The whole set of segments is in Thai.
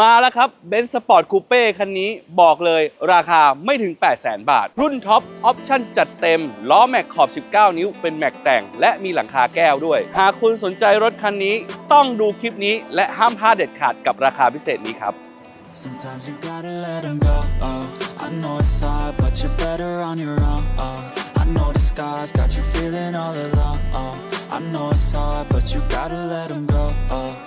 มาแล้วครับเบนซ์สปอร์ตคูเป้คันนี้บอกเลยราคาไม่ถึง 8 0 0 0 0 0 บาท รุ่นท็อปออปชั่นจัดเต็ม ล้อแม็กขอบ 19 นิ้วเป็นแม็กแต่ง และมีหลังคาแก้วด้วย หากคุณสนใจรถคันนี้ต้องดูคลิปนี้ และห้ามพลาดเด็ดขาดกับราคาพิเศษนี้ครับ Sometimes you gotta let them go. Oh, I know it's hard, but you're better on your own. Oh, I know the scars got you feeling all alone. Oh, I know it's hard, but you gotta let them go. Oh,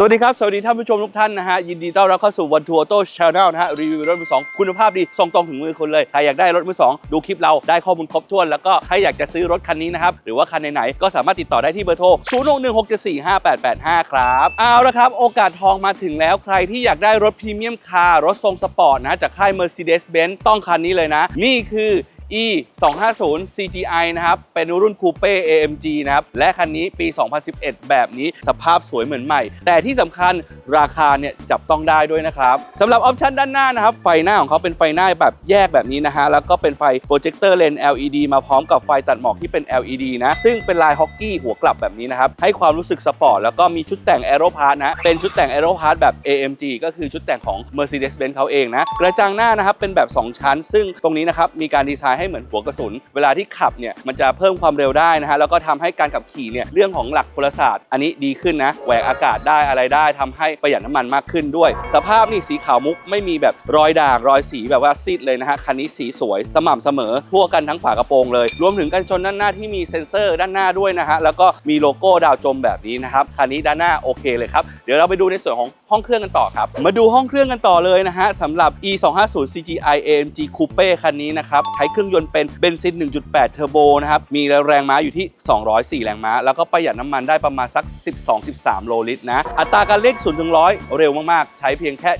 สวัสดีครับ สวัสดีท่านผู้ชมทุกท่านนะฮะ ยินดีต้อนรับเข้าสู่วันทัวร์โต้ชาแนลนะฮะ รีวิวรถมือสองคุณภาพดี ส่งตรงถึงมือคุณเลย ใครอยากได้รถมือสองดูคลิปเราได้ข้อมูลครบถ้วน แล้วก็ใครอยากจะซื้อรถคันนี้นะครับ หรือว่าคันไหนๆก็สามารถติดต่อได้ที่เบอร์โทร 0 6 1 6 7 4 5 8 8 5 ครับเอาละครับ โอกาสทองมาถึงแล้วใครที่อยากได้รถพรีเมียมคาร์รถทรงสปอร์ตนะจากค่าย Mercedes-Benz ต้องคันนี้เลยนะนี่คือ E 250 CGI นะครับ เป็นรุ่นคูเป้ AMG นะครับ และคันนี้ปี 2011 แบบนี้สภาพสวยเหมือนใหม่ แต่ที่สำคัญราคาเนี่ยจับต้องได้ด้วยนะครับสำหรับออปชันด้านหน้านะครับ ไฟหน้าของเขาเป็นไฟหน้าแบบแยกแบบนี้นะฮะ แล้วก็เป็นไฟโปรเจคเตอร์เลน LED มาพร้อมกับไฟตัดหมอกที่เป็น LED นะ ซึ่งเป็นลายฮอกกี้หัวกลับแบบนี้นะครับ ให้ความรู้สึกสปอร์ต แล้วก็มีชุดแต่ง Aero Part นะ เป็นชุดแต่ง Aero Part แบบ AMG ก็คือชุดแต่งของ Mercedes-Benz เขาเองนะ กระจังหน้านะครับเป็นแบบ 2 ชั้น ซึ่งตรงนี้นะครับมีการดีไซน์ให้เหมือนหัวกระสุน เวลาที่ขับเนี่ยมันจะเพิ่มความเร็วได้นะฮะแล้วก็ทำให้การขับขี่เนี่ยเรื่องของหลักพลศาสตร์ อันนี้ดีขึ้นนะแหวกอากาศได้อะไรได้ทำให้ประหยัดน้ำมันมากขึ้นด้วย สภาพนี่สีขาวมุกไม่มีแบบรอยด่างรอยสีแบบว่าซีดเลยนะฮะคันนี้สีสวยสม่ำเสมอทั่วกันทั้งฝากระโปรงเลย รวมถึงกันชนด้านหน้าที่มีเซ็นเซอร์ด้านหน้าด้วยนะฮะแล้วก็มีโลโก้ดาวจมแบบนี้นะครับคันนี้ด้านหน้าโอเคเลยครับเดี๋ยวเราไปดูในส่วนของห้องเครื่องกันต่อครับ มาดูห้องเครื่องกันต่อเลยนะฮะสำหรับ e 2 5 0 CGI AMG Coupe คันนี้นะครับ ใช้เครื่องยนต์เป็นเบนซิน 1.8 เทอร์โบนะครับ มีแรงม้าอยู่ที่ 204 แรงม้า แล้วก็ประหยัดน้ำมันได้ประมาณสัก 12-13 โลลิตรนะ อัตราการเร่ง0ถึง100 เร็วมาก ๆ ใช้เพียงแค่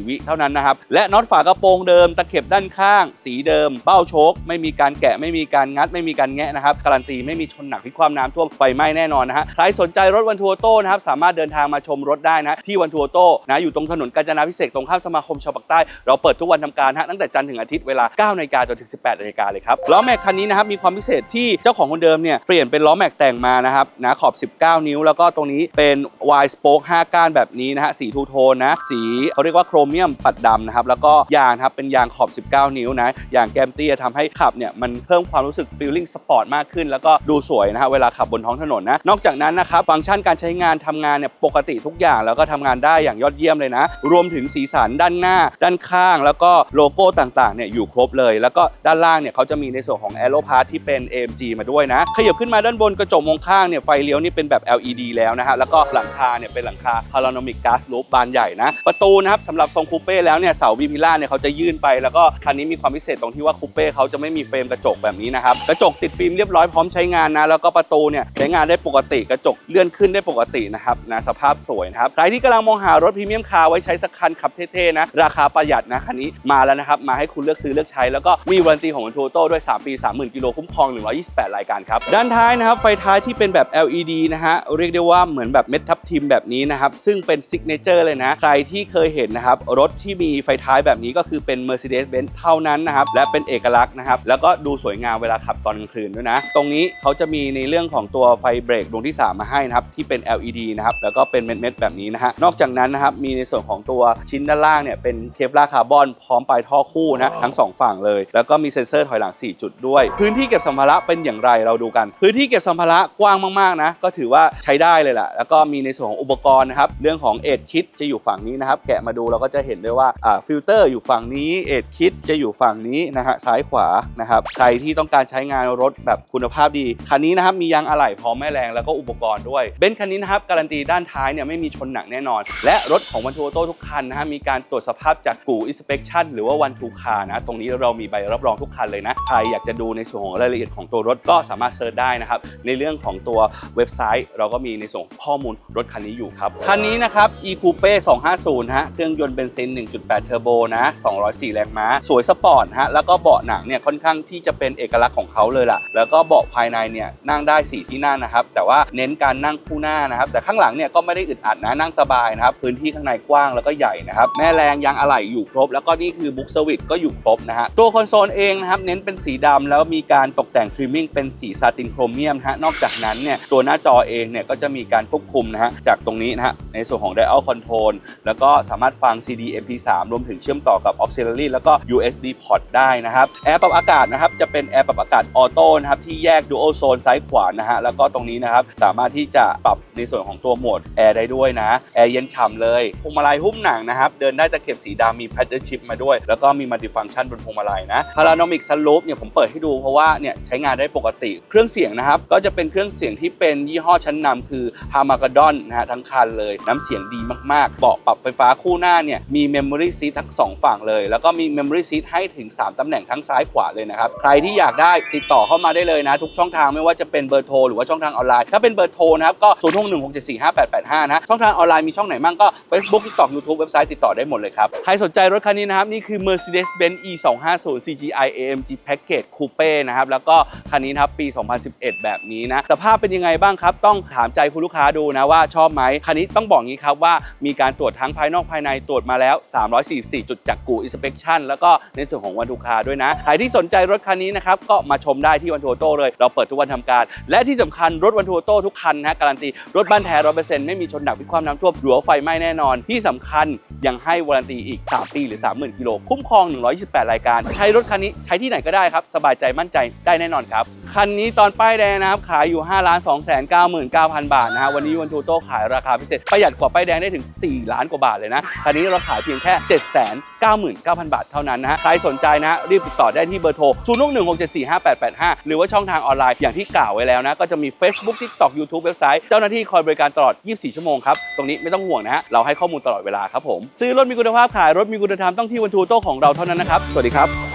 7.4 วิเท่านั้นนะครับ และน็อตฝากระโปรงเดิม ตะเข็บด้านข้าง สีเดิม เบ้าโชค ไม่มีการแกะ ไม่มีการงัด ไม่มีการแงะนะครับ การันตีไม่มีชนหนักที่ความน้ำท่วมไฟไหม้แน่นอนนะฮะ ใครสนใจรถวันทัวโต้นะครับ สามารถเดินทางมาชมรถได้นะที่วันทัวโต้นะอยู่ตรงถนนกาญจนาพิเศษตรงข้ามสมาคมชาวปากใต้ เราเปิดทุกวันทำการฮะตั้งแต่จันทร์ถึงอาทิตย์เวลา9นาฬิกาจนถึง 18นาฬิกาเลยครับล้อแม็กคันนี้นะครับมีความพิเศษที่เจ้าของคนเดิมเนี่ยเปลี่ยนเป็นล้อแม็กแต่งมานะครับนะขอบ 19 นิ้ว แล้วก็ตรงนี้เป็น Y spoke 5ก้านแบบนี้นะฮะสีทูโทนนะสีเขาเรียกว่าโครเมียมปัดดำนะครับแล้วก็ยางครับเป็นยางขอบ 19 นิ้วนะยางแกมเตี้ยทำให้ขับเนี่ยมันเพิ่มความรู้สึกฟีลลิ่งสปอร์ตมากขึ้น แล้วก็ดูสวยนะฮะเวลาขับบนท้องถนนนะนอกจากนั้นนะครับฟังก์ชันการใช้งานทำงานเนี่ยปกติทุกอย่างแล้วก็ทำงานได้อย่างยอดเยี่ยมเลยนะ รวมถึงสีสันด้านหน้า ด้านข้าง แล้วก็โลโก้ต่างๆเนี่ยอยู่ครบเลย แล้วก็ด้านล่างเนี่ยเขาจะมีในส่วนของ a e r o p a r t ที่เป็น AMG มาด้วยนะ ขยับขึ้นมาด้านบนกระจกมองข้างเนี่ยไฟเลี้ยวนี่เป็นแบบ LED แล้วนะฮะแล้วก็หลังคาเนี่ยเป็นหลังคา Panoramic Glass Roof บานใหญ่นะ ประตูนะครับสำหรับทรงคูเป้แล้วเนี่ยเสาบีมิล่าเนี่ยเขาจะยื่นไปแล้วก็คันนี้มีความพิเศษตรงที่ว่าคูเป้เขาจะไม่มีเฟรมกระจกแบบนี้นะครับกระจกติดฟิล์มเรียบร้อยพร้อมใช้งานนะแล้วก็ประตูเนี่ยใช้งานได้ปกติกระจกเลื่อนขึ้นได้ปกตินะครับนะสภาพสวยนะครับใครที่กำลังมองหารถพรีเมียมคาร์ไว้ใช้สักคันขับเท่ๆนะ ราคาประหยัดนะคันนี้มาแล้วนะครับ มาให้คุณเลือกซื้อเลือกใช้ แล้วก็มีวันตีของวันทูโต้ด้วย 3 ปี 30,000 กิโลคุ้มครอง 128 รายการครับ ด้านท้ายนะครับ ไฟท้ายที่เป็นแบบ LED นะฮะ เรียกได้ว่าเหมือนแบบเม็ดทับทิมแบบนี้นะครับ ซึ่งเป็นซิกเนเจอร์เลยนะ ใครที่เคยเห็นนะครับ รถที่มีไฟท้ายแบบนี้ก็คือเป็น Mercedes-Benz เท่านั้นนะครับและเป็นเอกลักษณ์นะครับแล้วก็ดูสวยงามเวลาขับตอนกลางคืนด้วยนะ ตรงนี้เขาจะมีในเรื่องของตัวไฟเบรกดวงที่ 3 มาให้นะครับที่เป็น LED นะครับแล้วก็เป็นเม็ดๆแบบนี้นะฮะนอกจากนั้นนะครับมีในส่วนของตัวชิ้นด้านล่างเนี่ยเป็นเคปลาร์คาร์บอนพร้อมปลายท่อคู่นะทั้งสองฝั่งเลย แล้วก็มีเซ็นเซอร์ถอยหลัง 4 จุดด้วย พื้นที่เก็บสัมภาระเป็นอย่างไรเราดูกัน พื้นที่เก็บสัมภาระกว้างมากๆนะก็ถือว่าใช้ได้เลยแหละแล้วก็มีในส่วนของอุปกรณ์นะครับเรื่องของเอ็ดคิดจะอยู่ฝั่งนี้นะครับแกะมาดูเราก็จะเห็นด้วยว่าอ่าฟิลเตอร์อยู่ฝั่งนี้เอ็ดคิดจะอยู่ฝั่งนี้นะฮะซ้ายขวานะครับใครที่ต้องการใช้งานรถแบบคุณภาพดีคันนี้นะครับมียางอะไหล่พร้อมแม่แรงแล้วก็อุปกรณ์ด้วยเบนซ์คันนี้นะครับการันตีด้านท้ายเนี่ยไม่มีชนหนักแน่นอนและรถของวันทูโต้ทุกคันนะฮะมีการตรวจสภาพจากกู่อิสเป t ชันหรือว่าวันทูคานะตรงนี้เรามีใบรับรองทุกคันเลยนะใครอยากจะดูในส่วนของรายละเอียดของตัวรถก็สามารถเซิร์ชได้นะครับในเรื่องของตัวเว็บไซต์ เราก็มีในส่วนข้อมูลรถคันนี้อยู่ครับคันนี้นะครับ e coupe 250ฮะเครื่องยนต์เบนซิน 1.8 เทอร์โบนะ204 แรงม้า สวยสปอร์ตฮะแล้วก็เบาะหนังเนี่ยค่อนข้างที่จะเป็นเอกลักษณ์ของเขาเลยล่ะ แล้วก็เบาะภายในเนี่ยนั่งได้ 4 ที่นั่งนะครับ แต่ว่าเน้นการนั่งคู่หน้านะครับ แต่ข้างหลังเนี่ยก็ไม่ได้อึดอัดนะนั่งสบายนะครับพื้นที่ข้างในกว้างแล้วก็ใหญ่นะครับแม่แรงยางอะไหล่อยู่ครบ แล้วก็นี่คือบุ๊กสวิตก็อยู่ครบนะฮะตัวคอนโซลเองนะครับเน้นเป็นสีดำแล้วมีการตกแต่งทริมมิ่งเป็นสีซาตินโครเมียมนะฮะนอกจากนั้นเนี่ยตัวหน้าจอเองเนี่ยก็จะมีการควบคุมนะฮะจากตรงนี้นะฮะในส่วนของ Dial Control แล้วก็สามารถฟัง CD MP3 รวมถึงเชื่อมต่อกับ Auxiliary แล้วก็ USB port ได้นะครับแอร์ปรับอากาศนะครับจะเป็นแอร์ปรับอากาศออโต้นะครับที่แยก Dual Zone ซ้ายขวานะฮะแล้วก็ตรงนี้นะครับสามารถที่จะปรับในส่วนของตัวโหมดแอร์ได้ด้วยนะแอร์เย็นฉ่ำเลยพวงมาลัยหุ้มหนังนะครับ เดินได้ตะเข็บสีดำมี paddle shift มาด้วย แล้วก็มี multifunction บนพวงมาลัยนะ Panoramic Sunroof เนี่ยผมเปิดให้ดูเพราะว่าเนี่ยใช้งานได้ปกติ เครื่องเสียงนะครับ ก็จะเป็นเครื่องเสียงที่เป็นยี่ห้อชั้นนำคือ Harman-Kardon นะฮะทั้งคันเลย น้ำเสียงดีมากๆเบาะปรับไฟฟ้าคู่หน้าเนี่ยมี Memory Seat ทั้งสองฝั่งเลย แล้วก็มี Memory Seat ให้ถึง 3ตำแหน่งทั้งซ้ายขวาเลยนะครับ ใครที่อยากได้ติดต่อเข้ามาได้เลยนะ ทุกช่องทางไม่ว่าจะเป็นเบอร์โทรหรือว่าช่องทางออนไลน์ถ้าเป็นเบอร์โทรนะครับก็0 6 1 6 7 4 5 8 8 5นะช่องทางออนไลน์มีชองไหนบ้างก็ Facebook TikTok YouTube เว็บไซต์ติดต่อได้หมดเลยครับ ใครสนใจรถคันนี้นะครับ นี่คือ Mercedes-Benz E 2 5 0 CGI AMG Package Coupe นะครับ แล้วก็คันนี้นะครับปี 2011 แบบนี้นะ สภาพเป็นยังไงบ้างครับ ต้องถามใจคุณลูกค้าดูนะว่าชอบไหมคันนี้ต้องบอกงี้ครับว่ามีการตรวจทั้งภายนอกภายในตรวจมาแล้ว 344 จุดจากกู Inspection แล้วก็ในส่วนของวันทูคาด้วยนะใครที่สนใจรถคันนี้นะครับก็มาชมได้ที่วันทัวโต้เลย เราเปิดทุกวันทำการ และที่สำคัญรถวันทัวโต้ทุกคันนะการันตีรถบ้านแท้ร้อยเปอร์เซ็นต์ไม่มีชนหนักพิความน้ำท่วมรอว่าไฟไหม้แน่นอน ที่สำคัญยังให้วารันตีอีก 3 ปีหรือ 30,000กิโลคุ้มครอง 128 รายการ ใช้รถคันนี้ใช้ที่ไหนก็ได้ครับ สบายใจมั่นใจได้แน่นอนครับ คันนี้ตอนป้ายแดงนะครับ ขายอยู่ 5 2 9 9 0 0 0 บาทนะฮะวันนี้วันทูโต้ขายราคาพิเศษประหยัดกว่าป้ายแดงได้ถึง 4 ล้านกว่าบาทเลยนะคันนี้เราขายเพียงแค่ 7 9 9 0 0 0 บาทเท่านั้นนะฮะใครสนใจนะรีบติดต่อได้ที่เบอร์โทร0 6 1 6 7 4 5 8 8 5 หรือว่าช่องทางออนไลน์อย่างที่กล่าวไว้แล้วนะก็จะมี Facebook TikTok YouTube เว็บไซต์เจ้าหน้าที่คอยบริการตลอด 24 ชั่วโมงครับตรงนี้ไม่ต้องห่วงนะฮะเราให้ข้อมูลตลอดเวลาครับผมซื้อรถมีคุณภาพขายรถมีคุณธรรมต้องที่วันทูโต้ของเราเท่านั้นนะครับสวัสดีครับ